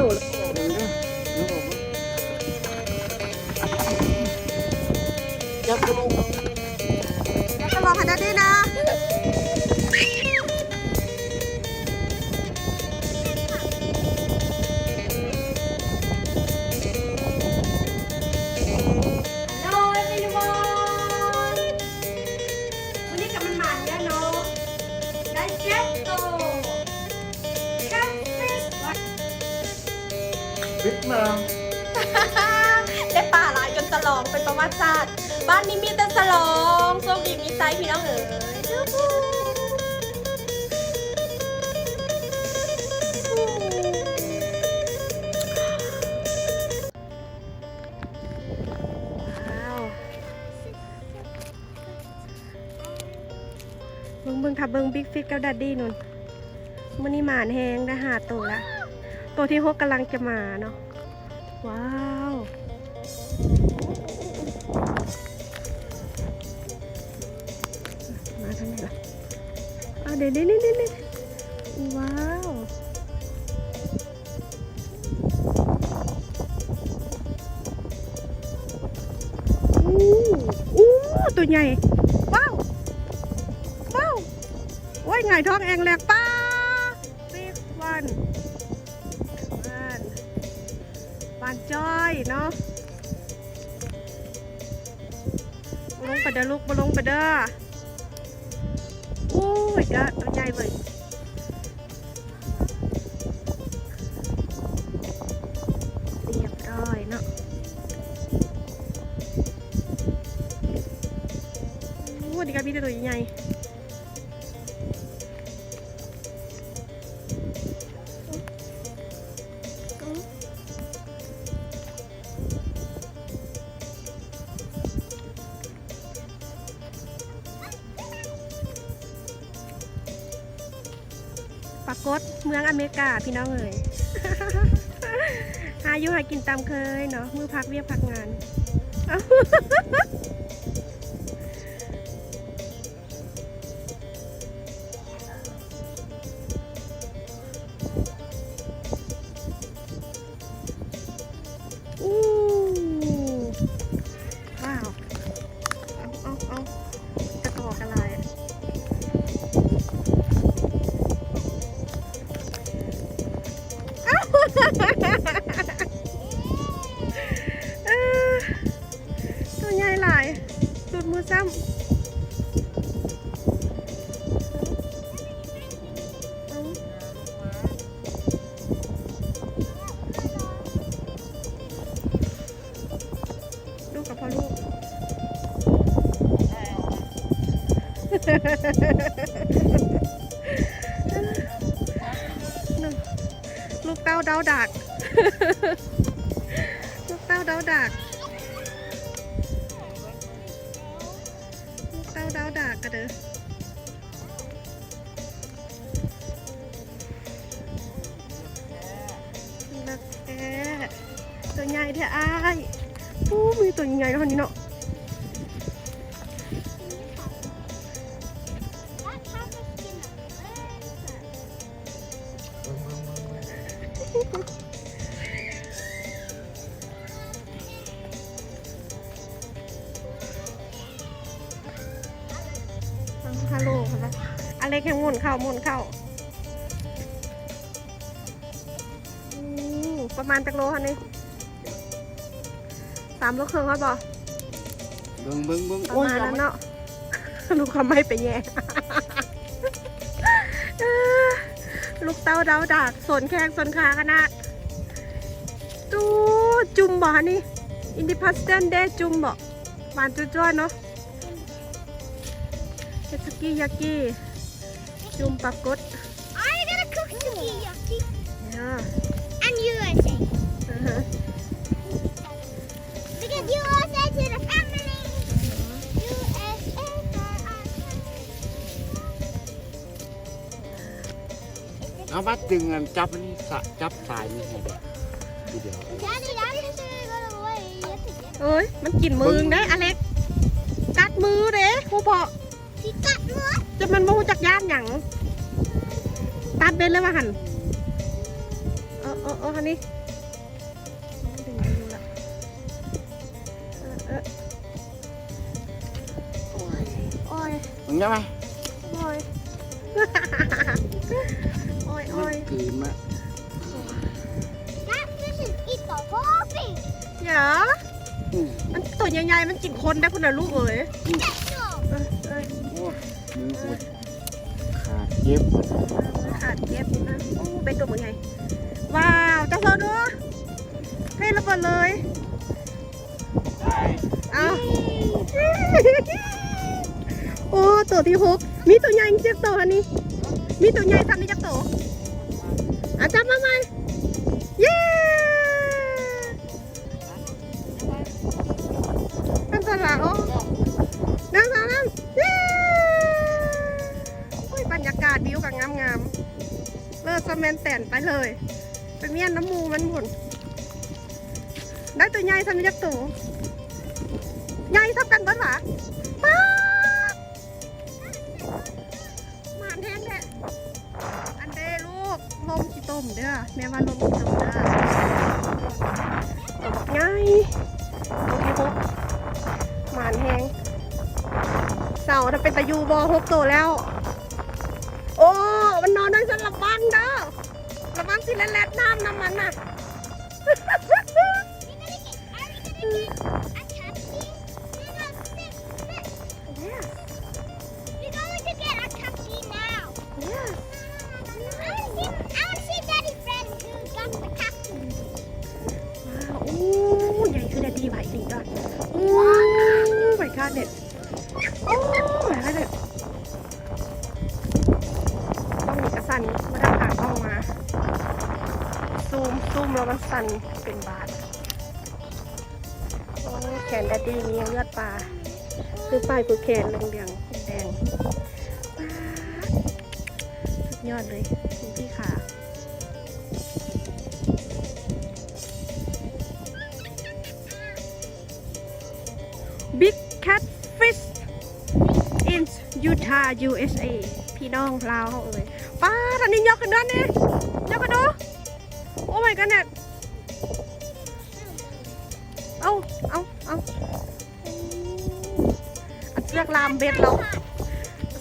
บ่ องเป็นประวัติศาสตร์บ้านนี้มีแต่สลองโชคดีมีไซส์พี่น้องเอ๋ยเบิ่งเบิ่งทับเบิ่งบิ๊กฟิตกับดัดดี้นุ่นมื้อนี้หมานแฮงได้หาตัวละตัวที่หกกำลังจะมาเนาะว้าว เดี๋ยวนี่นี่นี่ว้าวอู้อู้ตัวใหญ่ ว้าวว้าวโอ้ยไงท้องแองแหลกป้าบิ๊กวันวันวันจ้อยเนาะลงไปเด้อลูกมาลงไปเด้อ โอ้ องอเมริกาพี่น้องเอ๋ยอาอยู่หากินตามเคยเนาะมือพักเวียกพักงาน ใหญ่แท้ออ้ายอู้มีตัวใหญ่ๆเท่านี้เนาะามโลครึ่งครับบอเบิ้งเบิ้งเบิ้งประโอ้ยมาณอย่านั้นมาเนาะลูกเขาไม่ไปแย่เออลูกเต้าดาวดากสนแข้งสนขาขนาดตูจุ่มบ่ฮะนี่อินดิพัสเดนเดจุ่มบ่หวานจ้อยๆเนาะเฮสกี้ยากิจุ่มปรากฏ I gotta cook sukiyaki. เนี่ เอามาตึงกันจับอันนี่สะจับสายนี่ให้เด็กทีเดียว Daddy, Daddy has to go away. You have to get เอ้ยมันกินมือเด้อเล็กกัดมือเด้ครูพอ She got more. จะมันบ่ฮู้จักย่านหยังตัดเป็นเลยว่าหันโอ้โอ้ฮันนี่ดึงไปดูละเออเออโอ้ยโอ้ยมึงยังไงโอ้ยโอ้ยโอ้ยกลืนมา That fish is eat the whole thing. อย่าอืมมันตัวใหญ่ๆมันกินคนได้คุณน่ะลูกเอ๋ย No. เออเออโอ้มืออุดขาดเย็บหมดขาดเย็บนะโอ้เป็นตัวเหมือนไง ว้าวเจ้าโซดูเท่ระเบิดเลยเอาโอ้ตัวที่หกมีตัวใหญ่จักตัวอันนี้ มีตัวใหญ่ทำนี่จักตัวอะจับ มาไหมเย้เป็นสระโอ้นั่งสระนั่งเย้โอ้ยบรรยากาศวิวกับงามๆเลิศสแมนแตนไปเลย ไปเมียนน้ำมูมันหมุนได้ตัวใหญ่ทำยักษ์ตัวใหญ่เท่ากันบ้านหรอ แม่ว่าลมขี้ต้มเด้อตัวบักใหญ่ตัวที่หกหมานแหงเสาถ้าเป็นตะยูบอหกตัวแล้ว โอ้ มันนอนด้วยฉันระวังเด้อระวังสิแลดๆน้ำน้ำมันน่ะ บาทโอ้แขนแดดดี้มีเลือดปลาคือปลายคือแขนเหลืองๆแดงสุดยอดเลยคุณพี่ขา Big Catfish in Utah USA พี่น้องลาวเขาเอ่ยป้าทันนี้ยกกันด้วยนี่ยกกันดู โอ้ my god เนี่ยเอาเอาเอาเสือกลามเบ็ดเรา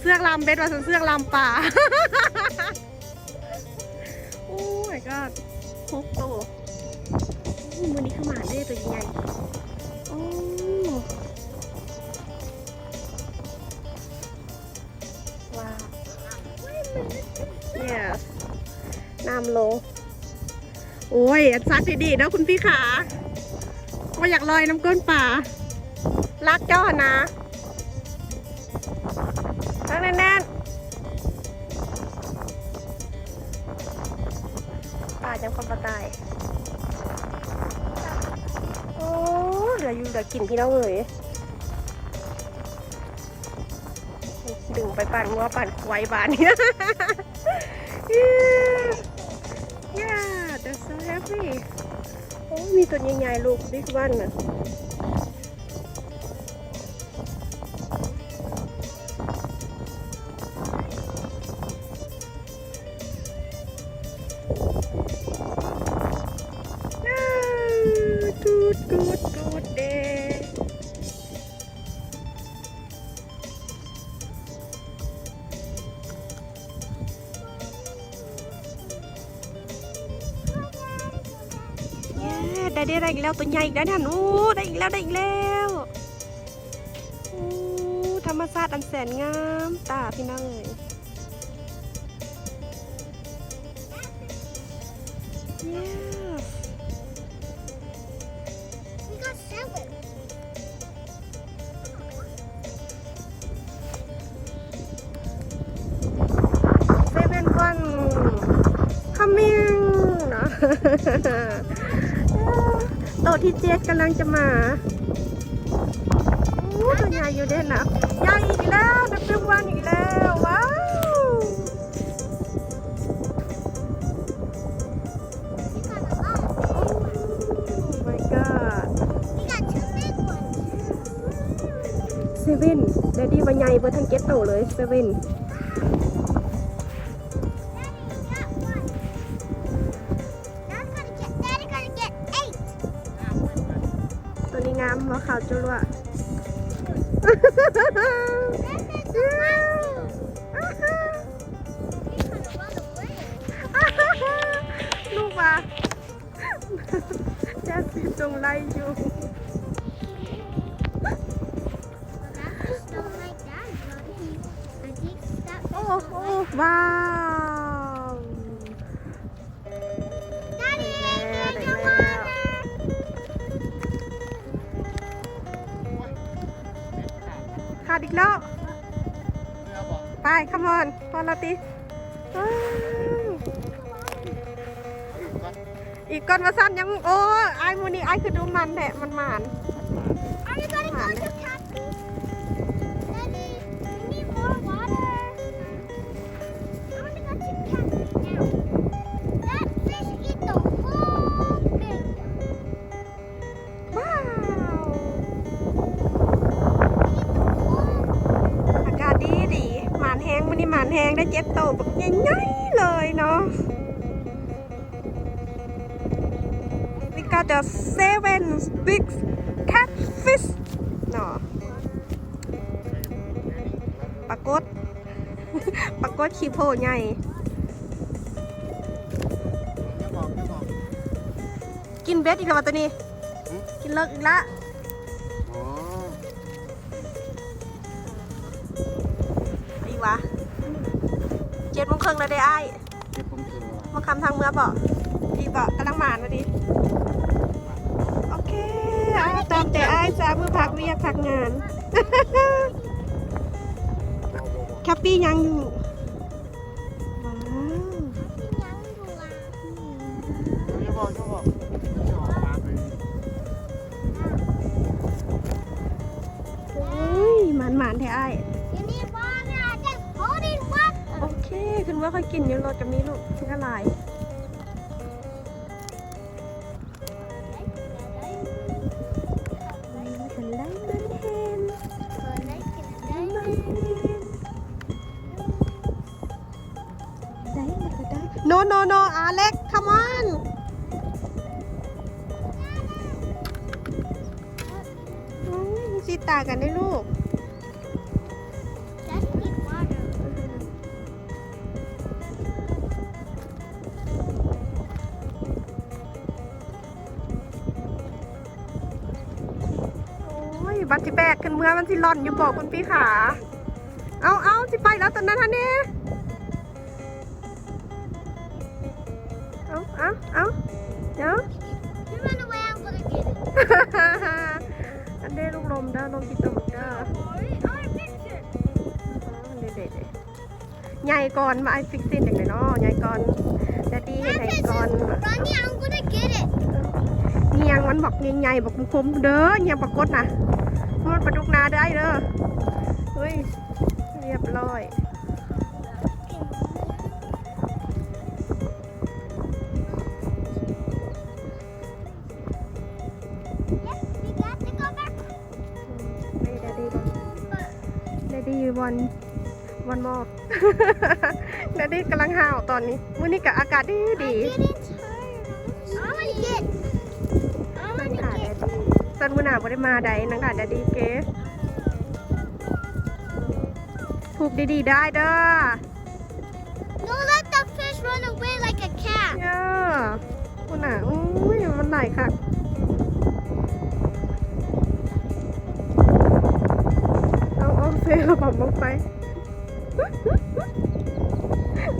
เสือกลามเบ็ดว่าสันเสือกลามป่า โอ้ my god หกตัวอู้มือนี้ขมาได้ตัวใหญ่โอ้ว้าว yes น้ำลงโอ้ยอันซักดีๆนะคุณพี่ขา ว่าอยากลอยน้ำก้นป่า รักจ้าหนะรักแน่นๆป่าจังคนปลาตาย โอ้เหลืออยู่เหลือกินพี่น้องเอ๋ยดึงไปปั่นงัวปั่นควายบานเนี่ย yeah that's so happy มีตัวใหญ่ๆลูกดิสบันเน่ะ ได้ได้ได้อีกแล้วตัวใหญ่อีกแล้วเนี่ยโอ้ได้อีกแล้วได้อีกแล้วโอ้ธรรมชาติอันแสนงามตาพี่น้องเอ๋ยเย้ มาโอ้ตัวใหญ่อยู่เด่นนะใหญ่อีกแล้วนับเป็นวันอีกแล้วว้าว We got a lot. Oh my god เซเว่นแดดดี้มาใหญ่เบอร์ทั้งเก็ตโตเลยเซเว่น ขาดอีกแล้วไปขมอนพอลาติว้าวอีกก้อนมาสั้นยัง โอ้ไอ้ายมูนี่ไอ้ายคือดูมันแหละมันหมาน Are you gonna go We got the seven big catfish เนาะปรากฏปรากฏขี้โพใหญ่กินเบ็ดอีกแล้ววะตัวนี้ กินเลิกอีกละอ๋ออีกวะเจ็ดโมงครึ่งแล้วได้ไอ้ายเก็บผมถือว่ามาคำทางเมื่อบอกดีบอกกำลังหมานมาดิ แต่ไอ้ายจ้าเมื่อพักเวียกพักงาน แคปปี้ยังอยู่ว้าวอย่อกอย่าบอกย่าบอกโอ้ยหมานหมานๆแท้ไอ้ายโอเค ขึ้นว่าค่อยกินอยู่รถกับนี้ลูกชิ้นละลา อาเล็ก come on โอ้ยมีตากันได้ลูกโอ้ยบัตรที่แบกขึ้นเมื่อมันสิหล่อนอยู่บอกคุณพี่ขา เอาเอาสิไปแล้วตอนนั้นฮะเนี่ย เอาเอาเอาเดี๋ยว You run away. I'm gonna get it. อันเด้ลูกลมเด้อลมจิตตกเด้อ I picture. เด็ดๆใหญ่ก่อนมาไอฟิกซินอย่างไรเนาะใหญ่ก่อนแดดดี้เห็น That ใหญ่ fish ก่อน is running. I'm gonna get it. เงียงมันบอกใหญ่ๆบอกคมๆเด้อเงียงปรากฏนะมันประดุกนาได้เด้อเฮ้ยเรียบร้อย ได้ดีวันวันมอบได้ดีกำลังห่าวตอนนี้มื้อนี้กับอากาศดีดี I'm getting tired. I wanna get. I นัง wanna ขาด get. ได้ดีสันมือหนาวบ่ได้มาใดนังขาดได้ดีเก๋ถูกดีๆได้เด้อ Don't let the fish run away like a cat. เย่าคุณน่ะอุ้ยมันไหลค่ะ เอาเอาเซลระบบลงไป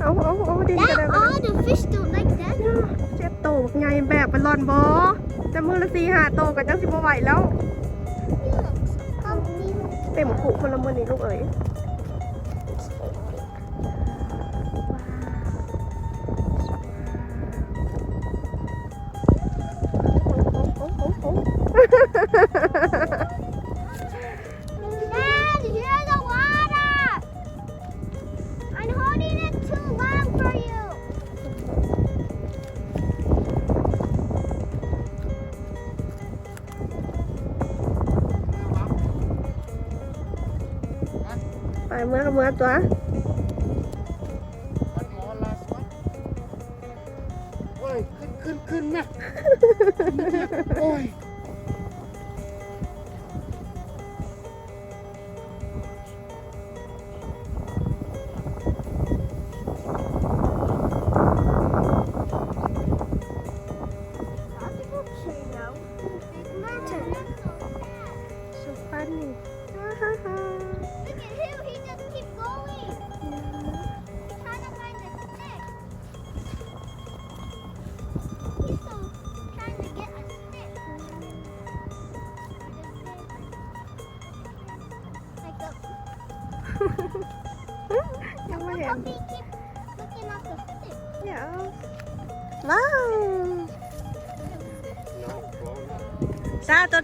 เอาเอาเอาดินกระ That เด็น all the fish don't like that. เจ็บโตบักไงแบบเป็นรอนบอจะมือละสีหาโตกันจังสิบไหวแล้วเต็มขุคนละมือนี่ลูกเอ๋ย ไปเมื่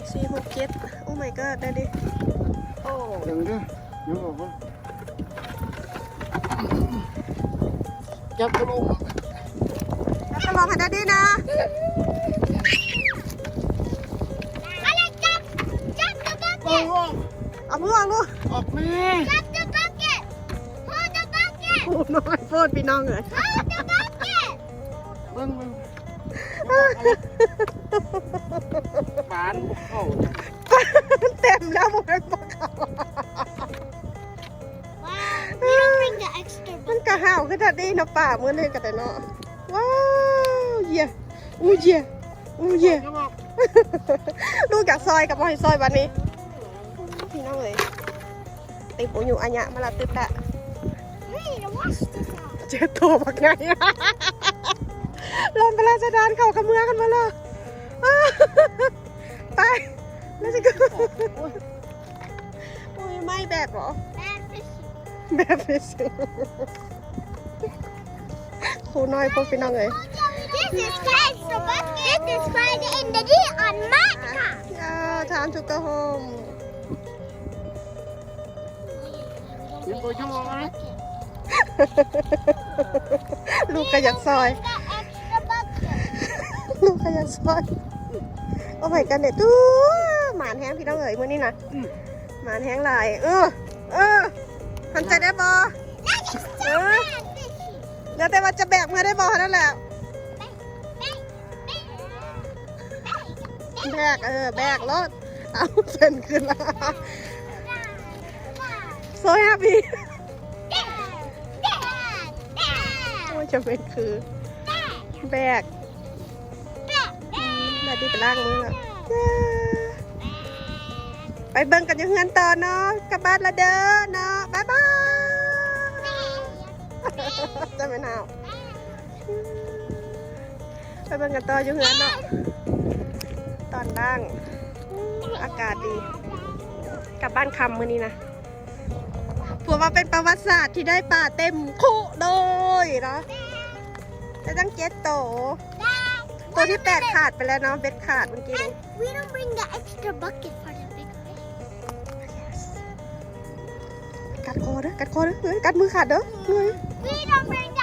หลายแท้เอาใส่มาเลยเถอะสองสี่หกเจ็ดโอ้ my god ได้ดิโอ้ đừng đưa vô vào con chắp cái luôn แล้วก็ลองให้ได้ดินะ Alex, jump! Jump the bucket! con เอามือวางลูก ọt nè Jump the bucket! Hold the bucket! โอ้น้อยโฟดพี่น้องเลย Hold the bucket! Vâng vâng bán một khẩu เต็มแล้วหมดเลยปะเขา Wow, we don't bring the extra มัน bucket. กระห่าวขึ้นทัดดีเนาะป่ามือเลยกันแต่เนาะว้าวเยี่ยอู้เยี่ยอู้เยี่ย Đúng không? ลูกอยากซอยกับมอให้ซอยวันนี้พี่น้องเลยติปูอยู่อัญญะมาละตึกอะ We need to wash this out. เจอตัวบักไง ลมพระราชดานเข้ากับเมืองกันมาเลย ไปแล้วจะก็โอ้ยไม่แบบเหรอ Bad fishing. แบบเฟซครูน้อยพวกพี่น้องเลย This is extra bucket. This is Friday in the day on my car. อ่าทานทุกกระโฮม Kiếm tôi cho nó ลูกก็อยากซอย The extra bucket. ลูกก็อยากซอย โอ้ยกันเด็ดตู้หมานแห้งพี่น้องเอ๋ยมื้อนี้นะหมานแห้งหลาย เออ เออหันใจได้บอ That is so Huh? bad fishing. เหลือแต่ว่าจะแบกมือได้บอนั่นแหละแบกเออ แบกรถเอาเส้นขึ้นละโซแฮปปี้โอ้ยจะเป็นคือ แบก ดีไปล้างมือแล้วไปเบิ่งกันอยังเงินต่อเนาะกลับบ้านละเด้อเนาะบ๊ายบายจะไม่หนาวไปเบิ่งกันต่ออยู่เฮือนเนาะตอนล่างอากาศดีกลับบ้านคำมือนี้นะผัวมาเป็นประวัติศาสตร์ที่ได้ป่าเต็มคุเลยเนาะแต่ตั้งเจ็ดโต ตัวที่แปดขาดไปแล้วเนาะเบ็ดขาดเมื่อกี้นี้ We don't bring the extra bucket for the big fish. กัดคอเด้อกัดคอเด้อเฮ้ยกัดมือขาดเด้อเฮ้ย We don't bring the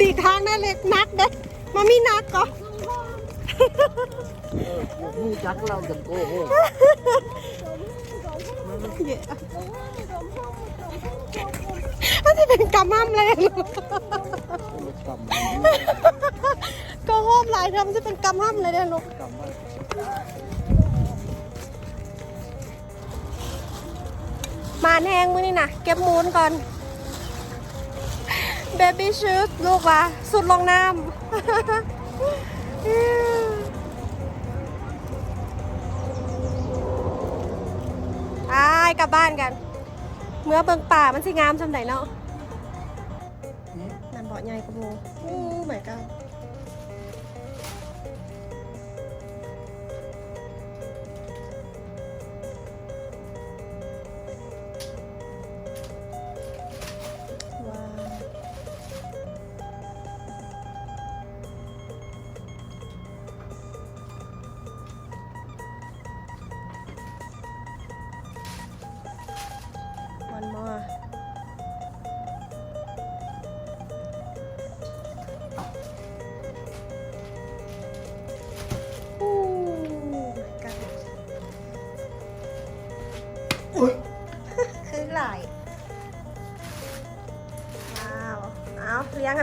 หลีกทางนะเล็กนักเด้อมามีนักก็เอมูจักเราจะโก้โหมันจะเป็นกำมั่มเลยลูกก็โฮมหลายทำจะเป็นกำมั่มเลยเด้อลูกมาแห้งมือนี่นะเก็บมูนก่อน บี้ชูสลูกวะสุดลงน้ำอายกลับบ้านกัน เมื่อเบิงป่ามันสิงามสำไหนเนาะ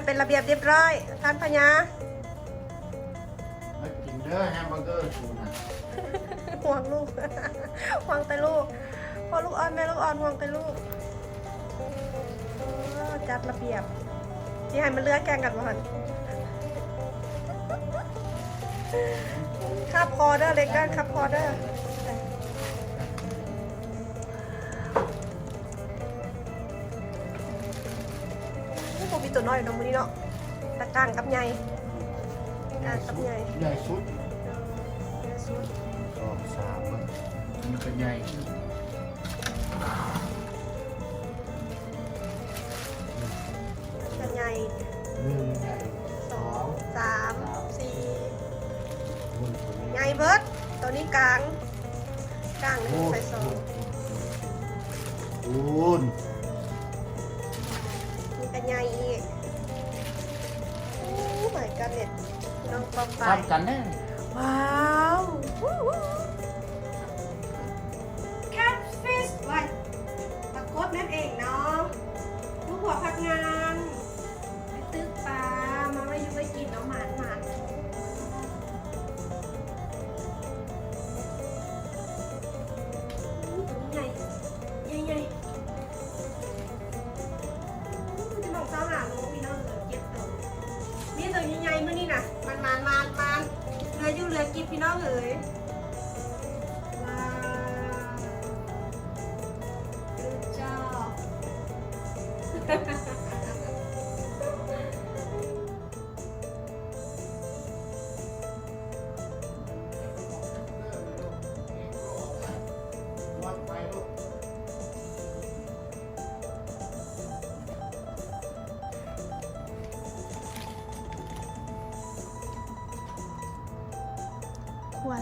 เลี้ยงให้เป็นระเบียบเรียบร้อยท่านพญามากินเด้อแฮมเบอร์เกอร์ชูนะห่วงลูก ห่วงแต่ลูกพอลูกอ่อนแม่ลูกอ่อนห่วงแต่ลูกเออจัดระเบียบที่ให้มันเลือกแกงกันบ่อนขับคอเด้อเล็กกันขับคอเด้อ ตัวน้อยอยู่เน้องมือนี้เนาะตะกร้างกับใหญ่ตะกร้างกับใหญ่ใหญ่สุดใหญ่สุด สองสามมันมันก็ใหญ่ขึ้นกัน ใหญ่อีกโอ้หมายกันเน็ตน้องปอมไปทำกันแน่ว้าวแคทฟิชไว้ตะกดนั่นเองเนาะลูกหัวพักงา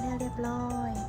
แล้วเรียบร้อย